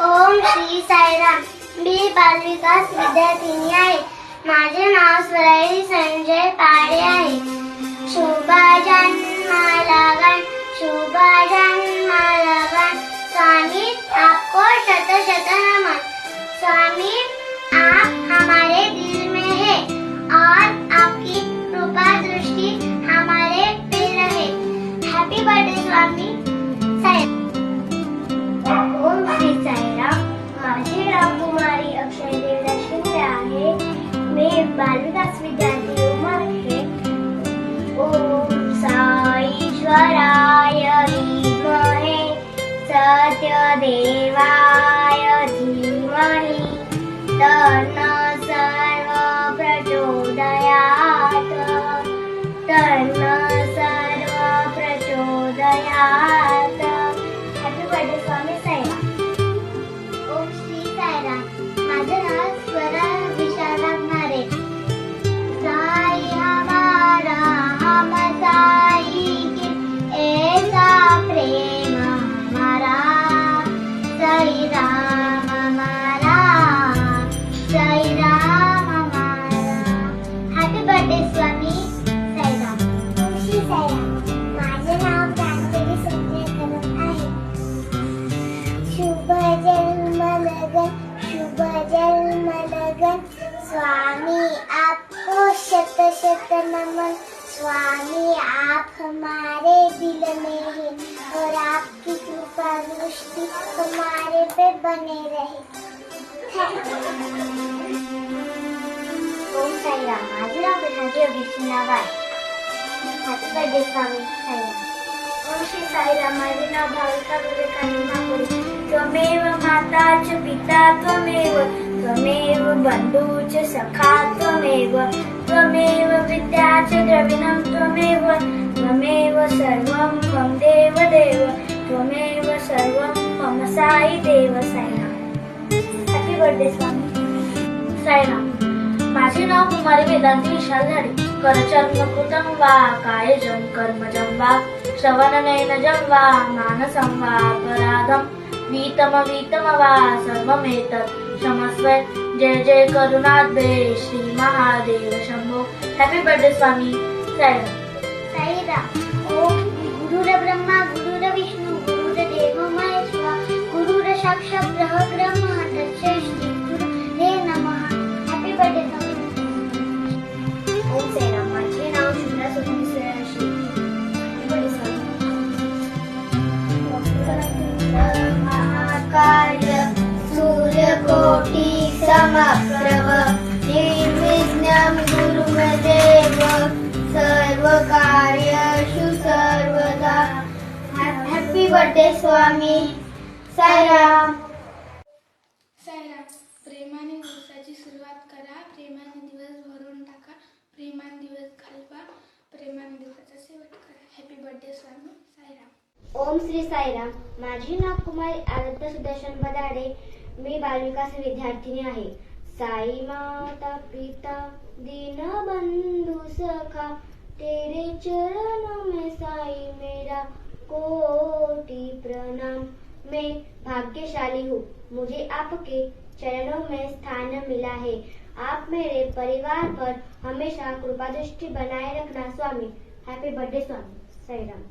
ओम श्री साईराम. मी बालविकास विद्यार्थिनी आहे. माझे नाव स्वराई संजय पाडे आहे. शुभ जन्मालागण शुभ जन्मालागण स्वामी, आपको शत शत नमन. स्वामी, आप हमारे दिल में है और आपकी कृपा दृष्टि हमारे पे रहे. हैप्पी बर्थडे स्वामी. बालविकास विद्यार्थी उमर आहे ओम साईश्वराय धीमहे सत्यदेवाय धीमहि सर्व प्रचोदयात् तन्न सर्व प्रचोदयात् जन्म लगन शुभ जन्म लगन स्वामी, आपको शत शत नमन। स्वामी, आप हमारे दिल में है और आपकी कृपा दृष्टि हमारे पे बने रहे। ओम योगेश नावाय हॅपी बर्थडे स्वामी साईराम माता च पिता त्वमेव त्वमेव सखा त्वमेव त्वमेव विद्या च द्रविणं देव देव साई देव साईराम हॅपी स्वामी। साईराम माझे नाव कुमारी वेदांती विशाल झाडे करचर्म कृतं वा कायजं कर्मजं वा శ్రవణనైన జన్వా మానసం వా అపరాధం వీతమ వీతమ వా సర్వమేతత్ క్షమస్వ జయ జయ కరుణాద్వే శ్రీ మహాదేవ శంభో హ్యాపీ బర్త్డే స్వామి సాయిరామ్ సాయిరామ్ ఓం గురుర బ్రహ్మ बर्थडे स्वामी. साईराम. साईराम प्रेमाने दिवसाची सुरुवात करा. प्रेमाने दिवस भरून टाका. प्रेमाने दिवस घालवा. प्रेमाने दिवसाचा शेवट करा. हॅपी बर्थडे स्वामी. साईराम. ओम श्री साईराम. माझे नाव कुमारी आराध्य सुदर्शन बदाडे मी बालविकास विद्यार्थिनी आहे. साई माता पिता दीन बंधु सखा. तेरे चरणों में साई मेरा. कोटि प्रणाम। मैं भाग्यशाली हूँ। मुझे आपके चरणों में स्थान मिला है। आप मेरे परिवार पर हमेशा कृपा दृष्टि बनाए रखना, स्वामी। हैप्पी बर्थडे स्वामी। साईराम